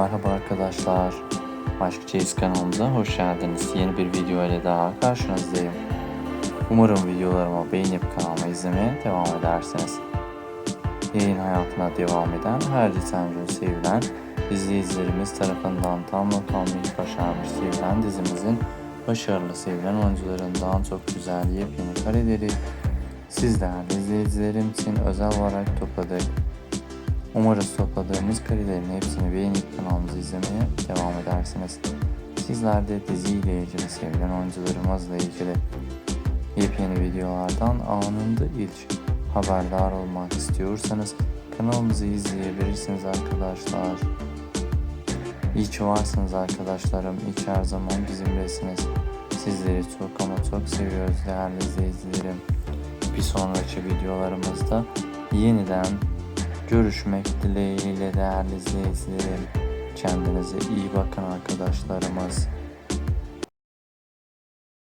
Merhaba arkadaşlar. Aşk Çeyiz kanalımıza hoş geldiniz. Yeni bir video ile daha karşınızdayım. Umarım videolarımı beğenip kanalımı izlemeye devam edersiniz. Yayın hayatına devam eden her lisancı sevilen izleyicilerimiz tarafından tam not almayı başarmış sevilen dizimizin başarılı sevilen oyuncularından çok güzel yepyeni kareleri siz değerli izleyicilerim için özel olarak topladık. Umarız topladığımız karelerin hepsini beğenip kanalımızı izlemeye devam edersiniz. Sizler de diziyle ilgili sevilen oyuncularımızla ilgili yepyeni videolardan anında ilk haberdar olmak istiyorsanız kanalımızı izleyebilirsiniz arkadaşlar. İyi ki varsınız arkadaşlarım. İyi her zaman bizimlesiniz. Sizleri çok ama çok seviyoruz değerli izleyicilerim. Bir sonraki videolarımızda yeniden görüşmek dileğiyle değerli izleyicilerim. Kendinize iyi bakın arkadaşlarımız.